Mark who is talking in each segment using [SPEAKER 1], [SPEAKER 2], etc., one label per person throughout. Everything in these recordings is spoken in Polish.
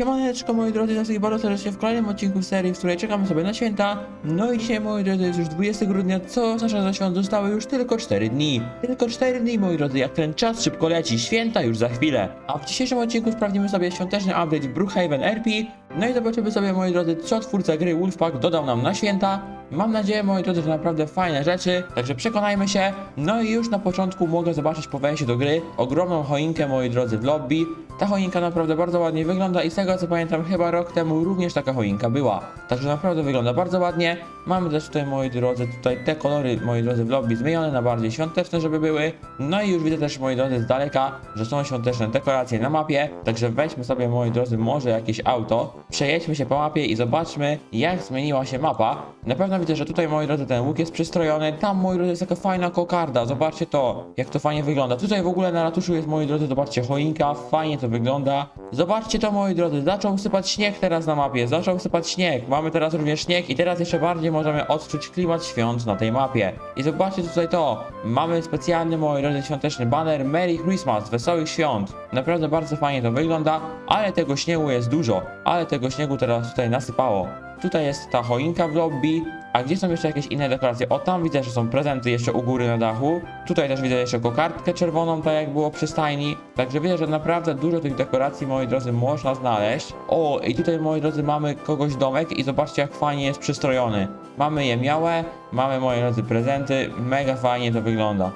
[SPEAKER 1] Siemaneczko moi drodzy, wszystkich bardzo serdecznie w kolejnym odcinku serii, w której czekamy sobie na święta. No i dzisiaj moi drodzy jest już 20 grudnia, co oznacza, że świąt zostały już tylko 4 dni. Tylko 4 dni moi drodzy, jak ten czas szybko leci, święta już za chwilę. A w dzisiejszym odcinku sprawdzimy sobie świąteczny update Brookhaven RP. No i zobaczymy sobie moi drodzy, co twórca gry Wolfpack dodał nam na święta. Mam nadzieję moi drodzy, że naprawdę fajne rzeczy, także przekonajmy się. No i już na początku mogę zobaczyć po wejściu do gry ogromną choinkę moi drodzy w lobby. Ta choinka naprawdę bardzo ładnie wygląda i z tego co pamiętam chyba rok temu również taka choinka była. Także naprawdę wygląda bardzo ładnie. Mamy też tutaj moi drodzy tutaj te kolory moi drodzy w lobby zmienione na bardziej świąteczne żeby były. No i już widzę też moi drodzy z daleka, że są świąteczne dekoracje na mapie. Także weźmy sobie moi drodzy może jakieś auto, przejedźmy się po mapie i zobaczmy jak zmieniła się mapa. Na pewno widzę, że tutaj moi drodzy ten łuk jest przystrojony, tam moi drodzy jest taka fajna kokarda, zobaczcie to, jak to fajnie wygląda. Tutaj w ogóle na ratuszu jest moi drodzy, zobaczcie choinka, fajnie to wygląda. Zobaczcie to moi drodzy, zaczął sypać śnieg teraz na mapie, zaczął sypać śnieg, mamy teraz również śnieg i teraz jeszcze bardziej możemy odczuć klimat świąt na tej mapie. I zobaczcie tutaj to, mamy specjalny moi drodzy świąteczny banner Merry Christmas, wesołych świąt. Naprawdę bardzo fajnie to wygląda, ale tego śniegu jest dużo, ale tego śniegu teraz tutaj nasypało. Tutaj jest ta choinka w lobby, a gdzie są jeszcze jakieś inne dekoracje? O, tam widzę, że są prezenty jeszcze u góry na dachu. Tutaj też widzę jeszcze kokardkę czerwoną, tak jak było przy stajni. Także widzę, że naprawdę dużo tych dekoracji, moi drodzy, można znaleźć. O, i tutaj, moi drodzy, mamy kogoś domek i zobaczcie, jak fajnie jest przystrojony. Mamy je miałe, mamy, moi drodzy, prezenty. Mega fajnie to wygląda.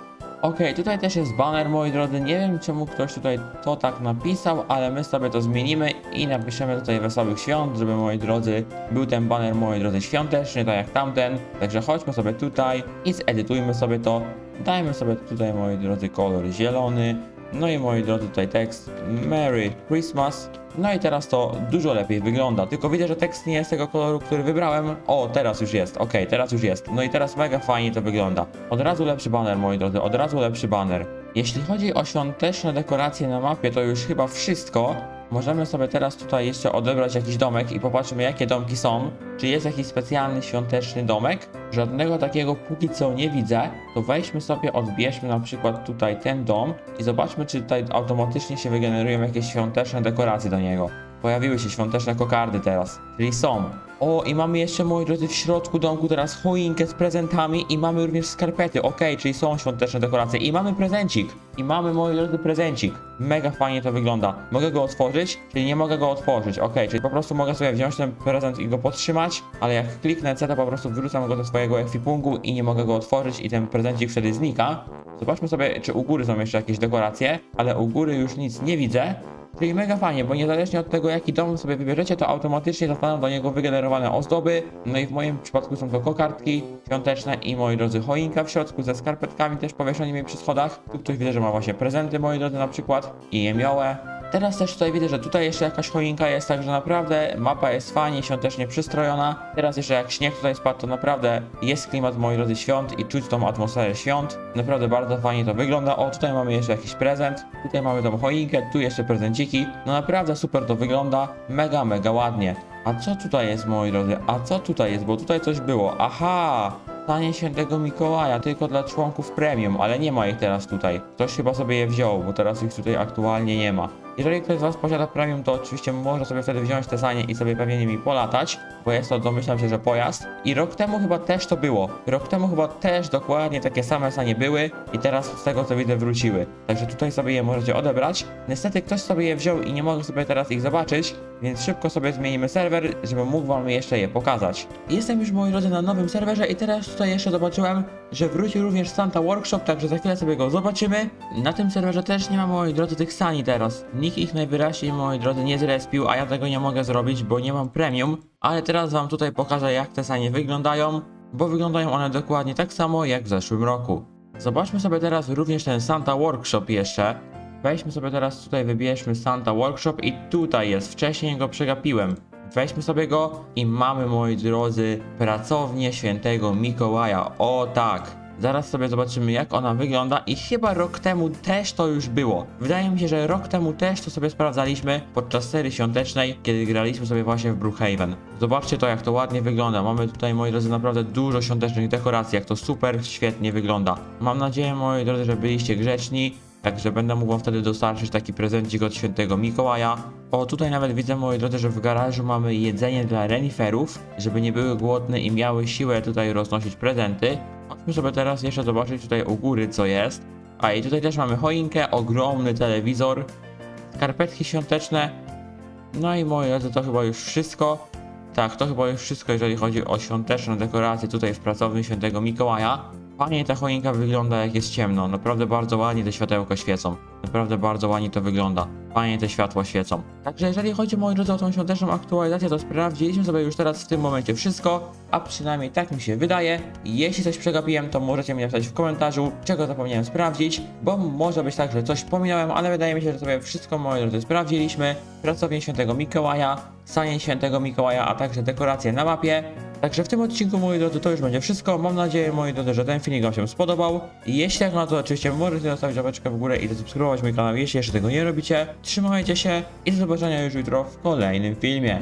[SPEAKER 1] Okej, tutaj też jest banner, moi drodzy. Nie wiem, czemu ktoś tutaj to tak napisał, ale my sobie to zmienimy i napiszemy tutaj Wesołych Świąt, żeby, moi drodzy, był ten banner, moi drodzy, świąteczny, tak jak tamten. Także chodźmy sobie tutaj i zedytujmy sobie to. Dajmy sobie tutaj, moi drodzy, kolor zielony. No i moi drodzy, tutaj tekst Merry Christmas. No i teraz to dużo lepiej wygląda, tylko widzę, że tekst nie jest tego koloru, który wybrałem. O, teraz już jest, okej, teraz już jest. No i teraz mega fajnie to wygląda. Od razu lepszy banner, moi drodzy, od razu lepszy banner. Jeśli chodzi o świąteczne dekoracje na mapie, to już chyba wszystko. Możemy sobie teraz tutaj jeszcze odebrać jakiś domek i popatrzmy jakie domki są. Czy jest jakiś specjalny świąteczny domek? Żadnego takiego póki co nie widzę. To weźmy sobie, odbierzmy na przykład tutaj ten dom i zobaczmy czy tutaj automatycznie się wygenerują jakieś świąteczne dekoracje do niego. Pojawiły się świąteczne kokardy teraz, czyli są. O, i mamy jeszcze, moi drodzy, w środku domku teraz choinkę z prezentami i mamy również skarpety, okej, czyli są świąteczne dekoracje i mamy prezencik. I mamy, moi drodzy, prezencik. Mega fajnie to wygląda. Mogę go otworzyć, czyli nie mogę go otworzyć, okej, czyli po prostu mogę sobie wziąć ten prezent i go podtrzymać, ale jak kliknę C, to po prostu wyrzucam go do swojego ekwipunku i nie mogę go otworzyć i ten prezencik wtedy znika. Zobaczmy sobie, czy u góry są jeszcze jakieś dekoracje, ale u góry już nic nie widzę. Czyli mega fajnie, bo niezależnie od tego jaki dom sobie wybierzecie, to automatycznie zostaną do niego wygenerowane ozdoby. No i w moim przypadku są to kokardki świąteczne i moi drodzy choinka w środku ze skarpetkami też powieszonymi przy schodach. Tu ktoś widzę, że ma właśnie prezenty moi drodzy na przykład i jemiołę. Teraz też tutaj widzę, że tutaj jeszcze jakaś choinka jest, także naprawdę mapa jest fajnie, świątecznie przystrojona. Teraz jeszcze jak śnieg tutaj spadł, to naprawdę jest klimat moi drodzy świąt i czuć tą atmosferę świąt. Naprawdę bardzo fajnie to wygląda. O, tutaj mamy jeszcze jakiś prezent, tutaj mamy tą choinkę, tu jeszcze prezenciki. No naprawdę super to wygląda, mega, mega ładnie. A co tutaj jest moi drodzy? A co tutaj jest? Bo tutaj coś było. Aha! Stanie świętego Mikołaja tylko dla członków premium, ale nie ma ich teraz tutaj. Ktoś chyba sobie je wziął, bo teraz ich tutaj aktualnie nie ma. Jeżeli ktoś z Was posiada premium, to oczywiście może sobie wtedy wziąć te sanie i sobie pewnie nimi polatać, bo jest to domyślam się, że pojazd. I rok temu chyba też to było. Rok temu chyba też dokładnie takie same sanie były i teraz z tego co widzę wróciły. Także tutaj sobie je możecie odebrać. Niestety ktoś sobie je wziął i nie mogę sobie teraz ich zobaczyć, więc szybko sobie zmienimy serwer, żeby mógł Wam jeszcze je pokazać. Jestem już moi drodzy na nowym serwerze i teraz tutaj jeszcze zobaczyłem, że wrócił również Santa Workshop, także za chwilę sobie go zobaczymy. Na tym serwerze też nie ma moi drodzy tych sani teraz. Nikt ich najwyraźniej moi drodzy nie zrespił, a ja tego nie mogę zrobić, bo nie mam premium. Ale teraz wam tutaj pokażę jak te sanie wyglądają, bo wyglądają one dokładnie tak samo jak w zeszłym roku. Zobaczmy sobie teraz również ten Santa Workshop jeszcze. Weźmy sobie teraz tutaj, wybierzmy Santa Workshop i tutaj jest, wcześniej go przegapiłem. Weźmy sobie go i mamy, moi drodzy, pracownię świętego Mikołaja. O tak! Zaraz sobie zobaczymy jak ona wygląda i chyba rok temu też to już było. Wydaje mi się, że rok temu też to sobie sprawdzaliśmy podczas serii świątecznej, kiedy graliśmy sobie właśnie w Brookhaven. Zobaczcie to jak to ładnie wygląda. Mamy tutaj moi drodzy naprawdę dużo świątecznych dekoracji, jak to super świetnie wygląda. Mam nadzieję moi drodzy, że byliście grzeczni. Także będę mógł wam wtedy dostarczyć taki prezencik od świętego Mikołaja. O, tutaj nawet widzę, moi drodzy, że w garażu mamy jedzenie dla reniferów, żeby nie były głodne i miały siłę tutaj roznosić prezenty. Chodźmy sobie teraz jeszcze zobaczyć tutaj u góry, co jest. A i tutaj też mamy choinkę, ogromny telewizor, skarpetki świąteczne. No i moi drodzy, to chyba już wszystko. Tak, to chyba już wszystko, jeżeli chodzi o świąteczne dekoracje tutaj w pracowni świętego Mikołaja. Fajnie ta choinka wygląda jak jest ciemno, naprawdę bardzo ładnie te światełka świecą. Naprawdę bardzo ładnie to wygląda. Fajnie te światła świecą. Także jeżeli chodzi moi drodzy o tą świąteczną aktualizację, to sprawdziliśmy sobie już teraz w tym momencie wszystko, a przynajmniej tak mi się wydaje. Jeśli coś przegapiłem, to możecie mi napisać w komentarzu, czego zapomniałem sprawdzić, bo może być tak, że coś pominąłem, ale wydaje mi się, że sobie wszystko moi drodzy sprawdziliśmy. Pracownię świętego Mikołaja, sanie świętego Mikołaja, a także dekoracje na mapie. Także w tym odcinku, moi drodzy, to już będzie wszystko. Mam nadzieję, moi drodzy, że ten filmik Wam się spodobał. Jeśli tak, no to oczywiście możecie zostawić łapeczkę w górę i zasubskrybować mój kanał, jeśli jeszcze tego nie robicie. Trzymajcie się i do zobaczenia już jutro w kolejnym filmie.